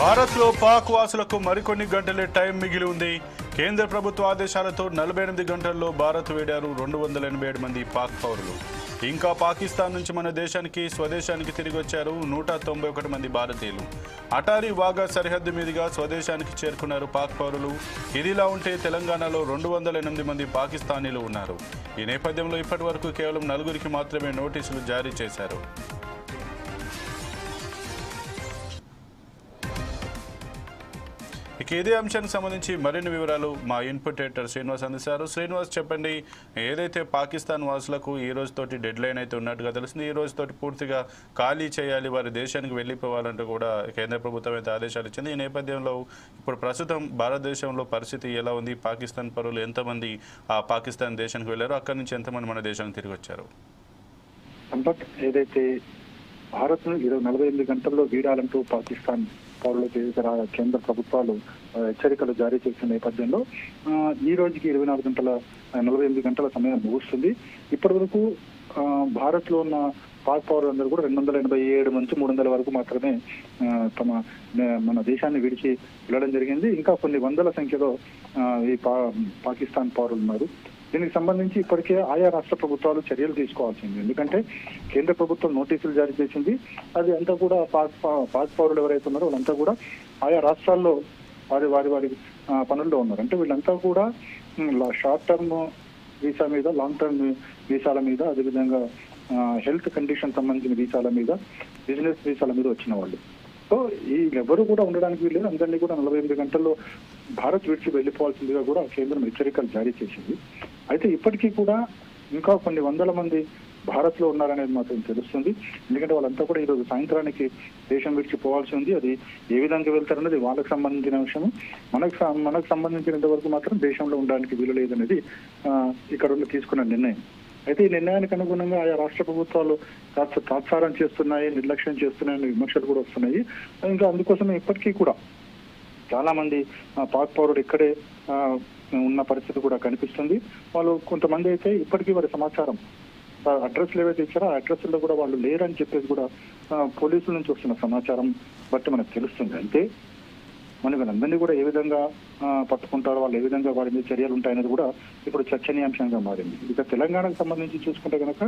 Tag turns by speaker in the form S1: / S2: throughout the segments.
S1: భారత్లో పాక్ వాసులకు మరికొన్ని గంటలే టైం మిగిలి ఉంది. కేంద్ర ప్రభుత్వ ఆదేశాలతో నలభై ఎనిమిది గంటల్లో భారత్ వేడారు రెండు వందల ఎనభై ఏడు మంది పాక్ పౌరులు. ఇంకా పాకిస్తాన్ నుంచి మన దేశానికి స్వదేశానికి తిరిగి వచ్చారు నూట తొంభై ఒకటి మంది భారతీయులు. అటారీ వాగా సరిహద్దు మీదుగా స్వదేశానికి చేరుకున్నారు పాక్ పౌరులు. ఇదిలా ఉంటే తెలంగాణలో రెండు వందల ఎనిమిది మంది పాకిస్తానీలు ఉన్నారు. ఈ నేపథ్యంలో ఇప్పటి వరకు కేవలం నలుగురికి మాత్రమే నోటీసులు జారీ చేశారు. ఇక ఇదే అంశానికి సంబంధించి మరిన్ని వివరాలు మా ఇన్పుట్ ఎడిటర్ శ్రీనివాస్ అందిస్తారు. శ్రీనివాస్ చెప్పండి ఏదైతే పాకిస్తాన్ వాసులకు ఈ రోజుతోటి డెడ్ లైన్ అయితే ఉన్నట్టుగా తెలిసింది ఈ రోజుతోటి పూర్తిగా ఖాళీ చేయాలి వారి దేశానికి వెళ్ళిపోవాలంటూ కూడా కేంద్ర ప్రభుత్వం అయితే ఆదేశాలు ఇచ్చింది. ఈ నేపథ్యంలో ఇప్పుడు ప్రస్తుతం భారతదేశంలో పరిస్థితి ఎలా ఉంది? పాకిస్తాన్ పరులు ఎంతమంది ఆ పాకిస్తాన్ దేశానికి వెళ్ళారో? అక్కడి నుంచి ఎంతమంది మన దేశానికి తిరిగి వచ్చారు?
S2: ఏదైతే భారత్ ఇరవై నలభై ఎనిమిది గంటల్లో వీడాలంటూ పాకిస్తాన్ పౌరులకు వివిధ కేంద్ర ప్రభుత్వాలు హెచ్చరికలు జారీ చేసిన నేపథ్యంలో ఈ రోజుకి ఇరవై నాలుగు గంటల నలభై ఎనిమిది గంటల సమయం ముగుస్తుంది. ఇప్పటి వరకు భారత్లో ఉన్న పాక్ పౌరులందరూ కూడా రెండు వందల ఎనభై ఏడు నుంచి మూడు వందల వరకు మాత్రమే తమ మన దేశాన్ని విడిచి వెళ్ళడం జరిగింది. ఇంకా కొన్ని వందల సంఖ్యలో ఈ పా పాకిస్తాన్ పౌరులు ఉన్నారు. దీనికి సంబంధించి ఇప్పటికే ఆయా రాష్ట్ర ప్రభుత్వాలు చర్యలు తీసుకోవాల్సింది. ఎందుకంటే కేంద్ర ప్రభుత్వం నోటీసులు జారీ చేసింది. అది అంతా కూడా పాక్ పా- పాక్ పౌరులు ఎవరైతే ఉన్నారో వాళ్ళంతా కూడా ఆయా రాష్ట్రాల్లో వారి వారి వారి పనుల్లో ఉన్నారు. అంటే వీళ్ళంతా కూడా షార్ట్ టర్మ్ వీసా మీద లాంగ్ టర్మ్ వీసాల మీద అదేవిధంగా హెల్త్ కండిషన్ సంబంధించిన వీసాల మీద బిజినెస్ వీసాల మీద వచ్చిన వాళ్ళు. సో ఈ ఎవరు కూడా ఉండడానికి వీళ్ళు అందరినీ కూడా నలభై ఎనిమిది గంటల్లో భారత్ విడిచి వెళ్ళిపోవాల్సిందిగా కూడా కేంద్రం హెచ్చరికలు జారీ చేసింది. అయితే ఇప్పటికీ కూడా ఇంకా కొన్ని వందల మంది భారత్లో ఉన్నారనేది మాత్రం తెలుస్తుంది. ఎందుకంటే వాళ్ళంతా కూడా ఈరోజు సాయంత్రానికి దేశం విడిచి పోవాల్సి ఉంది. అది ఏ విధంగా వెళ్తారనేది వాళ్ళకి సంబంధించిన విషయం మనకు మనకు సంబంధించినంత వరకు మాత్రం దేశంలో ఉండడానికి వీలు లేదనేది ఇక్కడ ఉన్న తీసుకున్న నిర్ణయం. అయితే ఈ నిర్ణయానికి అనుగుణంగా ఆయా రాష్ట్ర ప్రభుత్వాలు తాత్స- తాత్సారం చేస్తున్నాయి నిర్లక్ష్యం చేస్తున్నాయని విమర్శలు కూడా వస్తున్నాయి. ఇంకా అందుకోసమే ఇప్పటికీ కూడా చాలా మంది పాక్ పౌరుడు ఇక్కడే ఉన్న పరిస్థితి కూడా కనిపిస్తుంది. వాళ్ళు కొంతమంది అయితే ఇప్పటికీ వారి సమాచారం అడ్రస్లు ఏవైతే ఇచ్చారో ఆ అడ్రస్లో కూడా వాళ్ళు లేరని చెప్పేసి కూడా పోలీసుల నుంచి వస్తున్న సమాచారం బట్టి మనకు తెలుస్తుంది. అంటే మన వీళ్ళందరినీ కూడా ఏ విధంగా పట్టుకుంటాడు వాళ్ళు ఏ విధంగా వారి మీద చర్యలు ఉంటాయనేది కూడా ఇప్పుడు చర్చనీయాంశంగా మారింది. ఇక తెలంగాణకు సంబంధించి చూసుకుంటే కనుక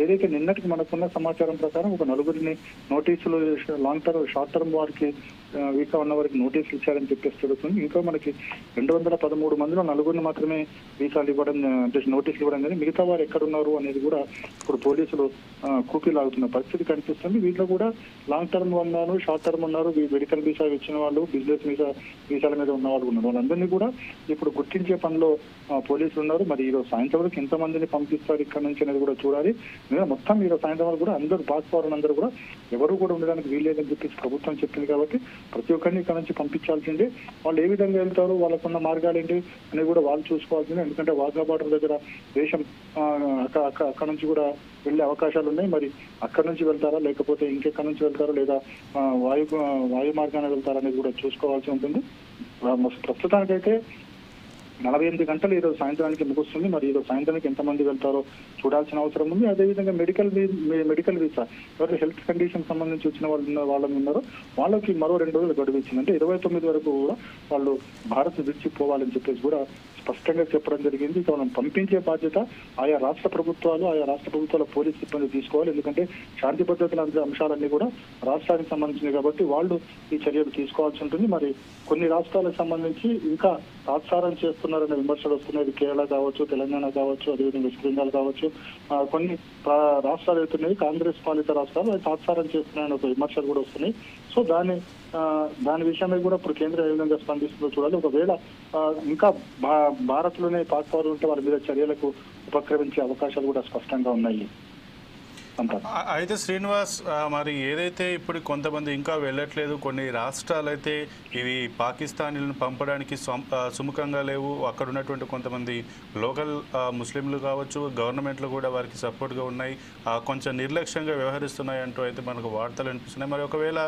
S2: ఏదైతే నిన్నటికి మనకున్న సమాచారం ప్రకారం ఒక నలుగురిని నోటీసులు లాంగ్ టర్మ్ షార్ట్ టర్మ్ వారికి ఆ, వీసా ఉన్న వారికి నోటీసులు ఇచ్చారని చెప్పేసి తెలుస్తుంది. ఇంకా మనకి రెండు వందల పదమూడు మందిలో నలుగురిని మాత్రమే వీసాలు ఇవ్వడం అంటే నోటీసులు ఇవ్వడం కానీ మిగతా వారు ఎక్కడున్నారు అనేది కూడా ఇప్పుడు పోలీసులు ఆ, కూపీ లాగుతున్న పరిస్థితి కనిపిస్తుంది. వీటిలో కూడా లాంగ్ టర్మ్ ఉన్నారు షార్ట్ టర్మ్ ఉన్నారు. మెడికల్ వీసా ఇచ్చిన వాళ్ళు బిజినెస్ వీసా వీసాల మీద ఉన్న వాళ్ళు ఉన్నారు. వాళ్ళందరినీ కూడా ఇప్పుడు గుర్తించే పనిలో పోలీసులు ఉన్నారు. మరి ఈరోజు సాయంత్రం వరకు ఎంతమందిని పంపిస్తారు ఇక్కడ నుంచి అనేది కూడా చూడాలి. మొత్తం ఈరోజు సాయంత్రం వరకు కూడా అందరూ పాస్ అందరూ కూడా ఎవరు కూడా ఉండడానికి వీల్లేదని చెప్పేసి ప్రభుత్వం చెప్పింది కాబట్టి ప్రతి ఒక్కరిని ఇక్కడ నుంచి పంపించాల్సిందే. వాళ్ళు ఏ విధంగా వెళ్తారు వాళ్ళకున్న మార్గాలు ఏంటి అనేది కూడా వాళ్ళు చూసుకోవాల్సిందే. ఎందుకంటే వాఘా బార్డర్ దగ్గర దేశం అక్కడ నుంచి కూడా వెళ్ళే అవకాశాలు ఉన్నాయి. మరి అక్కడ నుంచి వెళ్తారా లేకపోతే ఇంకెక్కడి నుంచి వెళ్తారా లేదా వాయు వాయు మార్గాన వెళ్తారా అనేది కూడా చూసుకోవాల్సి ఉంటుంది. ప్రస్తుతానికైతే నలభై ఎనిమిది గంటలు ఈరోజు సాయంత్రానికి ముగుస్తుంది. మరి ఈరోజు సాయంత్రానికి ఎంతమంది వెళ్తారో చూడాల్సిన అవసరం ఉంది. అదేవిధంగా మెడికల్ మెడికల్ వీసా ఎవరు హెల్త్ కండిషన్ సంబంధించి వచ్చిన వాళ్ళు ఉన్న వాళ్ళని ఉన్నారో వాళ్ళకి మరో రెండు రోజులు గడువు ఇచ్చింది అంటే ఇరవై తొమ్మిది వరకు కూడా వాళ్ళు భారత్ విడిచిపోవాలని చెప్పేసి కూడా స్పష్టంగా చెప్పడం జరిగింది. ఇక మనం పంపించే బాధ్యత ఆయా రాష్ట్ర ప్రభుత్వాలు ఆయా రాష్ట్ర ప్రభుత్వాల పోలీస్ సిబ్బంది తీసుకోవాలి. ఎందుకంటే శాంతి భద్రతల అంశాలన్నీ కూడా రాష్ట్రానికి సంబంధించినవి కాబట్టి వాళ్ళు ఈ చర్యలు తీసుకోవాల్సి ఉంటుంది. మరి కొన్ని రాష్ట్రాలకు సంబంధించి ఇంకా తాత్సారం చేస్తున్నారనే విమర్శలు వస్తున్నాయి. కేరళ కావచ్చు తెలంగాణ కావచ్చు అదేవిధంగా వెస్ట్ బెంగాల్ కావచ్చు. కొన్ని రాష్ట్రాలు అవుతున్నాయి కాంగ్రెస్ పాలిత రాష్ట్రాలు అవి తాత్సారం చేస్తున్నాయని ఒక విమర్శలు కూడా వస్తున్నాయి. సో దాని దాని విషయమై కూడా ఇప్పుడు కేంద్రం ఏ విధంగా స్పందిస్తుందో చూడాలి. ఒకవేళ ఇంకా భారత్లోనే పాక్ పౌరులు ఉంటే వారి మీద చర్యలకు ఉపక్రమించే అవకాశాలు కూడా స్పష్టంగా ఉన్నాయి.
S1: అయితే శ్రీనివాస్ మరి ఏదైతే ఇప్పుడు కొంతమంది ఇంకా వెళ్ళట్లేదు కొన్ని రాష్ట్రాలు అయితే ఇవి పాకిస్తానీలను పంపడానికి సుముఖంగా లేవు. అక్కడ ఉన్నటువంటి కొంతమంది లోకల్ ముస్లింలు కావచ్చు గవర్నమెంట్లు కూడా వారికి సపోర్ట్గా ఉన్నాయి. కొంచెం నిర్లక్ష్యంగా వ్యవహరిస్తున్నాయి అంటూ అయితే మనకు వార్తలు అనిపిస్తున్నాయి. మరి ఒకవేళ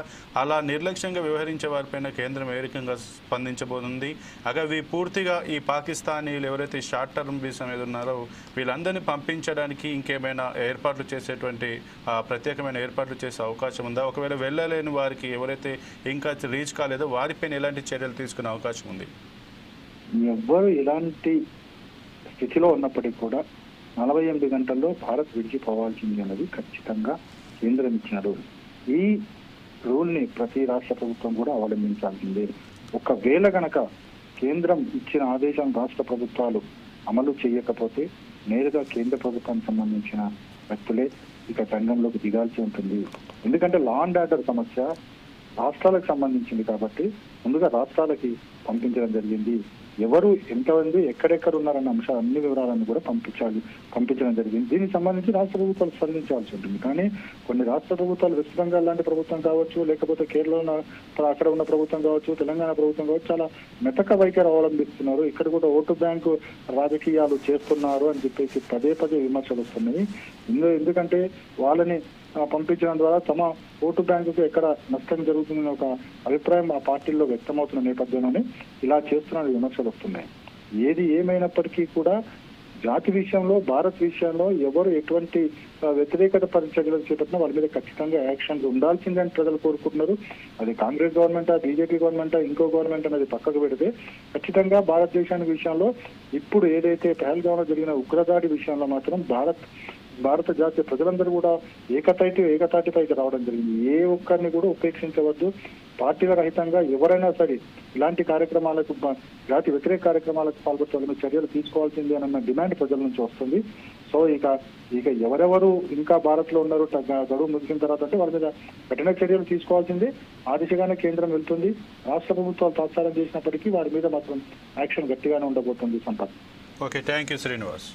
S1: అలా నిర్లక్ష్యంగా వ్యవహరించే వారిపైన కేంద్రం ఏ రకంగా స్పందించబోతుంది అగా పూర్తిగా ఈ పాకిస్తానీలు ఎవరైతే షార్ట్ టర్మ్ వీసా మీద ఉన్నారో వీళ్ళందరినీ పంపించడానికి ఇంకేమైనా ఏర్పాట్లు చేసేటువంటి ఎలాంటి ఆ, ప్రత్యేకమైన ఏర్పాట్లు చేసే అవకాశం ఉందా? ఒకవేళ వెళ్ళలేని వారికి ఎవరైతే ఇంకా రీచ్ కాలేదో వారిపైన ఎలాంటి చర్యలు తీసుకునే అవకాశం ఉంది?
S2: ఎవ్వరు ఎలాంటి స్థితిలో ఉన్నప్పటికీ కూడా నలభై ఎనిమిది గంటల్లో భారత్ విడిచిపోవాల్సింది అన్నది ఖచ్చితంగా కేంద్రం ఇచ్చిన రూల్. ఈ రూల్ని ప్రతి రాష్ట్ర ప్రభుత్వం కూడా అవలంబించాల్సిందే. ఒకవేళ గనక కేంద్రం ఇచ్చిన ఆదేశం రాష్ట్ర ప్రభుత్వాలు అమలు చేయకపోతే నేరుగా కేంద్ర ప్రభుత్వానికి సంబంధించిన వ్యక్తులే ఇక రంగంలోకి దిగాల్సి ఉంటుంది. ఎందుకంటే లా అండ్ ఆర్డర్ సమస్య రాష్ట్రాలకు సంబంధించింది కాబట్టి ముందుగా రాష్ట్రాలకి పంపించడం జరిగింది. ఎవరు ఎంతమంది ఎక్కడెక్కడ ఉన్నారన్న అంశాలు అన్ని వివరాలను కూడా పంపించాలి పంపించడం జరిగింది. దీనికి సంబంధించి రాష్ట్ర ప్రభుత్వాలు స్పందించాల్సి ఉంటుంది. కానీ కొన్ని రాష్ట్ర ప్రభుత్వాలు వెస్ట్ బెంగాల్ లాంటి ప్రభుత్వం కావచ్చు లేకపోతే కేరళలో అక్కడ ఉన్న ప్రభుత్వం కావచ్చు తెలంగాణ ప్రభుత్వం కావచ్చు చాలా మెతక వైఖరి అవలంబిస్తున్నారు. ఇక్కడ కూడా ఓటు బ్యాంకు రాజకీయాలు చేస్తున్నారు అని చెప్పేసి పదే పదే విమర్శలు వస్తున్నాయి. ఎందుకంటే వాళ్ళని పంపించడం ద్వారా తమ ఓటు బ్యాంకుకు ఎక్కడ నష్టం జరుగుతుందనే ఒక అభిప్రాయం ఆ పార్టీల్లో వ్యక్తమవుతున్న నేపథ్యంలోనే ఇలా చేస్తున్న విమర్శలు వస్తున్నాయి. ఏది ఏమైనప్పటికీ కూడా జాతి విషయంలో భారత్ విషయంలో ఎవరు ఎటువంటి వ్యతిరేకత పరిచర్యలు చేపట్టినా వాళ్ళ మీద ఖచ్చితంగా యాక్షన్స్ ఉండాల్సిందని ప్రజలు కోరుకుంటున్నారు. అది కాంగ్రెస్ గవర్నమెంటా బీజేపీ గవర్నమెంటా ఇంకో గవర్నమెంట్ అనేది పక్కకు పెడితే ఖచ్చితంగా భారతదేశానికి విషయంలో ఇప్పుడు ఏదైతే పహల్గాంలో జరిగిన ఉగ్రదాడి విషయంలో మాత్రం భారత్ భారత జాతీయ ప్రజలందరూ కూడా ఏకతాటి ఏకతాటిపైకి రావడం జరిగింది. ఏ ఒక్కరిని కూడా ఉపేక్షించవద్దు. పార్టీల రహితంగా ఎవరైనా సరే ఇలాంటి కార్యక్రమాలకు జాతి వ్యతిరేక కార్యక్రమాలకు పాల్గొనే చర్యలు తీసుకోవాల్సిందే అన్న డిమాండ్ ప్రజల నుంచి వస్తుంది. సో ఇక ఇక ఎవరెవరు ఇంకా భారత్లో ఉన్నారు గడువు ముగిసిన తర్వాత అంటే వాళ్ళ మీద కఠిన చర్యలు తీసుకోవాల్సిందే. ఆ దిశగానే కేంద్రం వెళ్తుంది. రాష్ట్ర ప్రభుత్వాలు తాత్సారం చేసినప్పటికీ వారి మీద మాత్రం యాక్షన్ గట్టిగానే ఉండబోతుంది Sampath.
S1: Okay thank you Srinivas.